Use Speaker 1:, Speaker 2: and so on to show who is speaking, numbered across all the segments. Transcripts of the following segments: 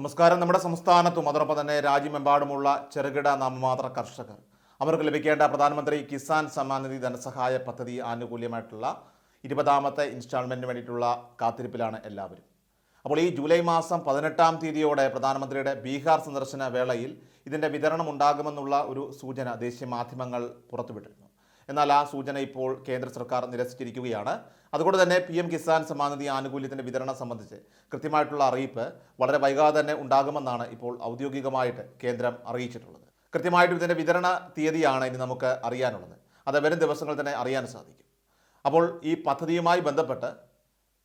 Speaker 1: നമസ്കാരം. നമ്മുടെ സംസ്ഥാനത്തും അതോടൊപ്പം തന്നെ രാജ്യമെമ്പാടുമുള്ള ചെറുകിട നാമമാത്ര കർഷകർ. അവർക്ക് ലഭിക്കേണ്ട പ്രധാനമന്ത്രി കിസാൻ സമ്മാനിധി ധനസഹായ പദ്ധതി ആനുകൂല്യമായിട്ടുള്ള ഇരുപതാമത്തെ ഇൻസ്റ്റാൾമെന്റിന് വേണ്ടിയിട്ടുള്ള കാത്തിരിപ്പിലാണ് എല്ലാവരും. അപ്പോൾ ഈ ജൂലൈ മാസം പതിനെട്ടാം തീയതിയോടെ പ്രധാനമന്ത്രിയുടെ ബീഹാർ സന്ദർശന വേളയിൽ ഇതിന്റെ വിതരണം ഉണ്ടാകുമെന്നുള്ള ഒരു സൂചന ദേശീയ മാധ്യമങ്ങൾ പുറത്തുവിട്ടിരുന്നു. എന്നാൽ ആ സൂചന ഇപ്പോൾ കേന്ദ്ര സർക്കാർ നിരസിച്ചിരിക്കുകയാണ്. അതുകൊണ്ട് തന്നെ പി എം കിസാൻ സമാനധി നിധി ആനുകൂല്യത്തിന്റെ വിതരണം സംബന്ധിച്ച് കൃത്യമായിട്ടുള്ള അറിയിപ്പ് വളരെ വൈകാതെ തന്നെ ഉണ്ടാകുമെന്നാണ് ഇപ്പോൾ ഔദ്യോഗികമായിട്ട് കേന്ദ്രം അറിയിച്ചിട്ടുള്ളത്. കൃത്യമായിട്ടും ഇതിന്റെ വിതരണ തീയതിയാണ് ഇനി നമുക്ക് അറിയാനുള്ളത്. അത് വരും ദിവസങ്ങളിൽ തന്നെ അറിയാൻ സാധിക്കും. അപ്പോൾ ഈ പദ്ധതിയുമായി ബന്ധപ്പെട്ട്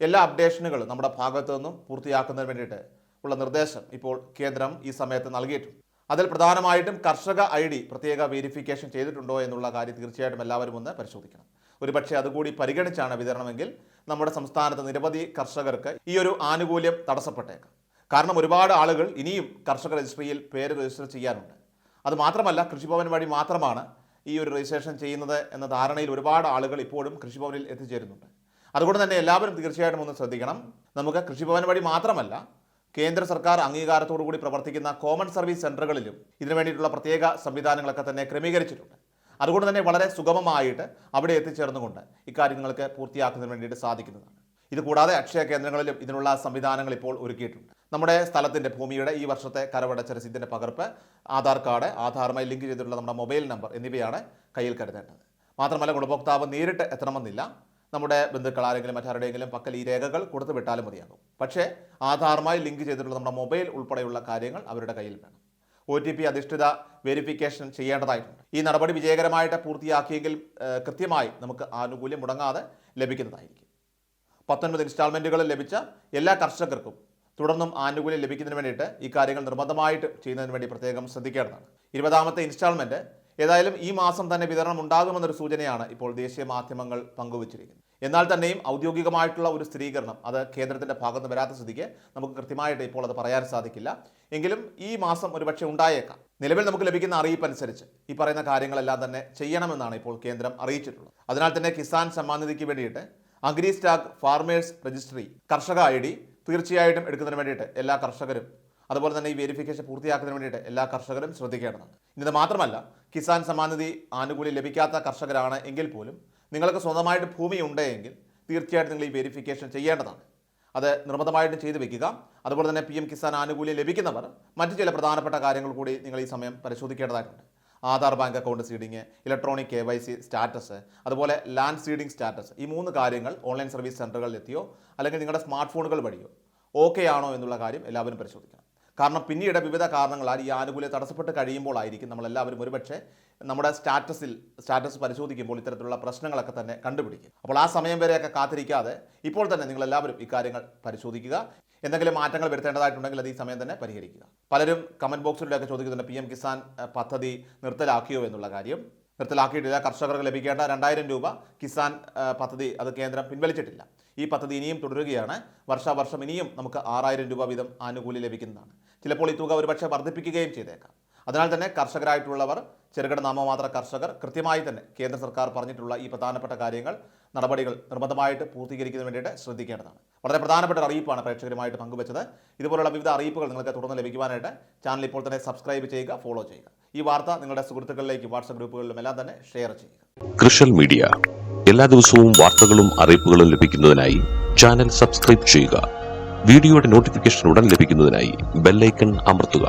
Speaker 1: എല്ലാ അപ്ഡേഷനുകളും നമ്മുടെ ഭാഗത്തു നിന്നും പൂർത്തിയാക്കുന്നതിന് വേണ്ടിയിട്ട് ഉള്ള നിർദ്ദേശം ഇപ്പോൾ കേന്ദ്രം ഈ സമയത്ത് നൽകിയിട്ടുണ്ട്. അതിൽ പ്രധാനമായിട്ടും കർഷക ഐ ഡി പ്രത്യേക വെരിഫിക്കേഷൻ ചെയ്തിട്ടുണ്ടോ എന്നുള്ള കാര്യം തീർച്ചയായിട്ടും എല്ലാവരും ഒന്ന് പരിശോധിക്കണം. ഒരുപക്ഷെ അതുകൂടി പരിഗണിച്ചാണ് വിതരണമെങ്കിൽ നമ്മുടെ സംസ്ഥാനത്ത് നിരവധി കർഷകർക്ക് ഈ ഒരു ആനുകൂല്യം തടസ്സപ്പെട്ടേക്കാം. കാരണം ഒരുപാട് ആളുകൾ ഇനിയും കർഷക രജിസ്ട്രിയിൽ പേര് രജിസ്റ്റർ ചെയ്യാനുണ്ട്. അതുമാത്രമല്ല കൃഷിഭവൻ വഴി മാത്രമാണ് ഈ ഒരു രജിസ്ട്രേഷൻ ചെയ്യുന്നത് എന്ന ധാരണയിൽ ഒരുപാട് ആളുകൾ ഇപ്പോഴും കൃഷിഭവനിൽ എത്തിച്ചേരുന്നുണ്ട്. അതുകൊണ്ട് തന്നെ എല്ലാവരും തീർച്ചയായിട്ടും ഒന്ന് ശ്രദ്ധിക്കണം. നമുക്ക് കൃഷിഭവൻ വഴി മാത്രമല്ല കേന്ദ്ര സർക്കാർ അംഗീകാരത്തോടു കൂടി പ്രവർത്തിക്കുന്ന കോമൺ സർവീസ് സെന്ററുകളിലും ഇതിനു വേണ്ടിയിട്ടുള്ള പ്രത്യേക സംവിധാനങ്ങളൊക്കെ തന്നെ ക്രമീകരിച്ചിട്ടുണ്ട്. അതുകൊണ്ട് തന്നെ വളരെ സുഗമമായിട്ട് അവിടെ എത്തിച്ചേർന്നുകൊണ്ട് ഇക്കാര്യങ്ങൾക്ക് പൂർത്തിയാക്കുന്നതിന് വേണ്ടിയിട്ട് സാധിക്കുന്നതാണ്. ഇത് കൂടാതെ അക്ഷയ കേന്ദ്രങ്ങളിലും ഇതിനുള്ള സംവിധാനങ്ങൾ ഇപ്പോൾ ഒരുക്കിയിട്ടുണ്ട്. നമ്മുടെ സ്ഥലത്തിന്റെ ഭൂമിയുടെ ഈ വർഷത്തെ കരവടച്ച രസീതിന്റെ പകർപ്പ് ആധാർ കാർഡ് ആധാറുമായി ലിങ്ക് ചെയ്തിട്ടുള്ള നമ്മുടെ മൊബൈൽ നമ്പർ എന്നിവയാണ് കയ്യിൽ കരുതേണ്ടത്. മാത്രമല്ല ഗുണഭോക്താവ് നേരിട്ട് എത്തണമെന്നില്ല. നമ്മുടെ ബന്ധുക്കൾ ആരെങ്കിലും മറ്റാരുടെയെങ്കിലും പക്കൽ ഈ രേഖകൾ കൊടുത്തു വിട്ടാലും മതിയാകും. പക്ഷേ ആധാറുമായി ലിങ്ക് ചെയ്തിട്ടുള്ള നമ്മുടെ മൊബൈൽ ഉൾപ്പെടെയുള്ള കാര്യങ്ങൾ അവരുടെ കയ്യിൽ വേണം. ഒ ടി പി അധിഷ്ഠിത വെരിഫിക്കേഷൻ ചെയ്യേണ്ടതായിട്ടുണ്ട്. ഈ നടപടി വിജയകരമായിട്ട് പൂർത്തിയാക്കിയെങ്കിൽ കൃത്യമായി നമുക്ക് ആനുകൂല്യം മുടങ്ങാതെ ലഭിക്കുന്നതായിരിക്കും. പത്തൊൻപത് ഇൻസ്റ്റാൾമെന്റുകളിൽ ലഭിച്ച എല്ലാ കർഷകർക്കും തുടർന്നും ആനുകൂല്യം ലഭിക്കുന്നതിന് വേണ്ടിയിട്ട് ഈ കാര്യങ്ങൾ നിർബന്ധമായിട്ട് ചെയ്യുന്നതിന് വേണ്ടി പ്രത്യേകം ശ്രദ്ധിക്കേണ്ടതാണ്. ഇരുപതാമത്തെ ഇൻസ്റ്റാൾമെന്റ് ഏതായാലും ഈ മാസം തന്നെ വിതരണം ഉണ്ടാകുമെന്നൊരു സൂചനയാണ് ഇപ്പോൾ ദേശീയ മാധ്യമങ്ങൾ പങ്കുവച്ചിരിക്കുന്നത്. എന്നാൽ തന്നെയും ഔദ്യോഗികമായിട്ടുള്ള ഒരു സ്ഥിരീകരണം അത് കേന്ദ്രത്തിന്റെ ഭാഗത്ത് വരാത്ത സ്ഥിതിക്ക് നമുക്ക് കൃത്യമായിട്ട് ഇപ്പോൾ അത് പറയാൻ സാധിക്കില്ല. എങ്കിലും ഈ മാസം ഒരുപക്ഷെ ഉണ്ടായേക്കാം. നിലവിൽ നമുക്ക് ലഭിക്കുന്ന അറിയിപ്പ് അനുസരിച്ച് ഈ പറയുന്ന കാര്യങ്ങളെല്ലാം തന്നെ ചെയ്യണമെന്നാണ് ഇപ്പോൾ കേന്ദ്രം അറിയിച്ചിട്ടുള്ളത്. അതിനാൽ തന്നെ കിസാൻ സമ്മാൻ നിധിക്ക് വേണ്ടിയിട്ട് അഗ്രി സ്റ്റാക്ക് ഫാർമേഴ്സ് രജിസ്ട്രി കർഷക ഐ ഡി തീർച്ചയായിട്ടും എടുക്കുന്നതിന് വേണ്ടിയിട്ട് എല്ലാ കർഷകരും അതുപോലെ തന്നെ ഈ വെരിഫിക്കേഷൻ പൂർത്തിയാക്കുന്നതിന് വേണ്ടിയിട്ട് എല്ലാ കർഷകരും ശ്രദ്ധിക്കേണ്ടതാണ് ഇത് മാത്രമല്ല കിസാൻ സമ്മാൻ നിധി ആനുകൂല്യം ലഭിക്കാത്ത കർഷകരാണ് എങ്കിൽ പോലും നിങ്ങൾക്ക് സ്വന്തമായിട്ട് ഭൂമി ഉണ്ടെങ്കിൽ തീർച്ചയായിട്ടും നിങ്ങൾ ഈ വെരിഫിക്കേഷൻ ചെയ്യേണ്ടതാണ്. അത് നിർബന്ധമായിട്ടും ചെയ്തു വെക്കുക. അതുപോലെ തന്നെ പി എം കിസാൻ ആനുകൂല്യം ലഭിക്കുന്നവർ മറ്റു ചില പ്രധാനപ്പെട്ട കാര്യങ്ങൾ കൂടി നിങ്ങൾ ഈ സമയം പരിശോധിക്കേണ്ടതായിട്ടുണ്ട്. Aadhaar bank account seeding electronic K Y C status അതുപോലെ ലാൻഡ് സീഡിംഗ് സ്റ്റാറ്റസ് ഈ മൂന്ന് കാര്യങ്ങൾ ഓൺലൈൻ സർവീസ് സെന്ററുകളിൽ എത്തിയോ അല്ലെങ്കിൽ നിങ്ങളുടെ സ്മാർട്ട് ഫോണുകൾ വഴിയോ ഓക്കെ ആണോ എന്നുള്ള കാര്യം എല്ലാവരും പരിശോധിക്കണം. കാരണം പിന്നീട് വിവിധ കാരണങ്ങളാൽ ഈ ആനുകൂല്യം തടസ്സപ്പെട്ട് കഴിയുമ്പോഴായിരിക്കും നമ്മളെല്ലാവരും ഒരുപക്ഷെ നമ്മുടെ സ്റ്റാറ്റസിൽ സ്റ്റാറ്റസ് പരിശോധിക്കുമ്പോൾ ഇത്തരത്തിലുള്ള പ്രശ്നങ്ങളൊക്കെ തന്നെ കണ്ടുപിടിക്കും. അപ്പോൾ ആ സമയം വരെയൊക്കെ കാത്തിരിക്കാതെ ഇപ്പോൾ തന്നെ നിങ്ങളെല്ലാവരും ഇക്കാര്യങ്ങൾ പരിശോധിക്കുക. എന്തെങ്കിലും മാറ്റങ്ങൾ വരുത്തേണ്ടതായിട്ടുണ്ടെങ്കിൽ അത് ഈ സമയം തന്നെ പരിഹരിക്കുക. പലരും കമന്റ് ബോക്സിലൂടെയൊക്കെ ചോദിക്കുന്നുണ്ട് പി എം കിസാൻ പദ്ധതി നിർത്തലാക്കിയോ? എന്നുള്ള കാര്യം. നിർത്തലാക്കിയിട്ടില്ല. കർഷകർക്ക് ലഭിക്കേണ്ട രണ്ടായിരം രൂപ കിസാൻ പദ്ധതി അത് കേന്ദ്രം പിൻവലിച്ചിട്ടില്ല. ഈ പദ്ധതി ഇനിയും തുടരുകയാണ്. വർഷാവർഷം ഇനിയും നമുക്ക് ആറായിരം രൂപ വീതം ആനുകൂല്യം ലഭിക്കുന്നതാണ്. ചിലപ്പോൾ ഈ തുക ഒരുപക്ഷെ വർദ്ധിപ്പിക്കുകയും ചെയ്തേക്കാം. അതിനാൽ തന്നെ കർഷകരായിട്ടുള്ളവർ ചെറുകിട നാമമാത്ര കർഷകർ കൃത്യമായി തന്നെ കേന്ദ്ര സർക്കാർ പറഞ്ഞിട്ടുള്ള ഈ പ്രധാനപ്പെട്ട കാര്യങ്ങൾ നടപടികൾ നിർബന്ധമായിട്ട് പൂർത്തീകരിക്കുന്നതിന് വേണ്ടിയിട്ട് ശ്രദ്ധിക്കേണ്ടതാണ്. വളരെ പ്രധാനപ്പെട്ട ഒരു അറിയിപ്പാണ് പ്രേക്ഷകരുമായിട്ട് പങ്കുവച്ചത്. ഇതുപോലുള്ള വിവിധ അറിയിപ്പുകൾ നിങ്ങൾക്ക് തുടർന്ന് ലഭിക്കുവാനായിട്ട് ചാനൽ ഇപ്പോൾ തന്നെ സബ്സ്ക്രൈബ് ചെയ്യുക ഫോളോ ചെയ്യുക. ഈ വാർത്ത നിങ്ങളുടെ സുഹൃത്തുക്കളിലേക്ക് വാട്സപ്പ് ഗ്രൂപ്പുകളിലും എല്ലാം തന്നെ ഷെയർ ചെയ്യുക.
Speaker 2: കൃഷൽ മീഡിയ. എല്ലാ ദിവസവും വാർത്തകളും അറിയിപ്പുകളും ലഭിക്കുന്നതിനായി ചാനൽ സബ്സ്ക്രൈബ് ചെയ്യുക. വീഡിയോയുടെ നോട്ടിഫിക്കേഷൻ ഉടൻ ലഭിക്കുന്നതിനായി ബെല്ലൈക്കൺ അമർത്തുക.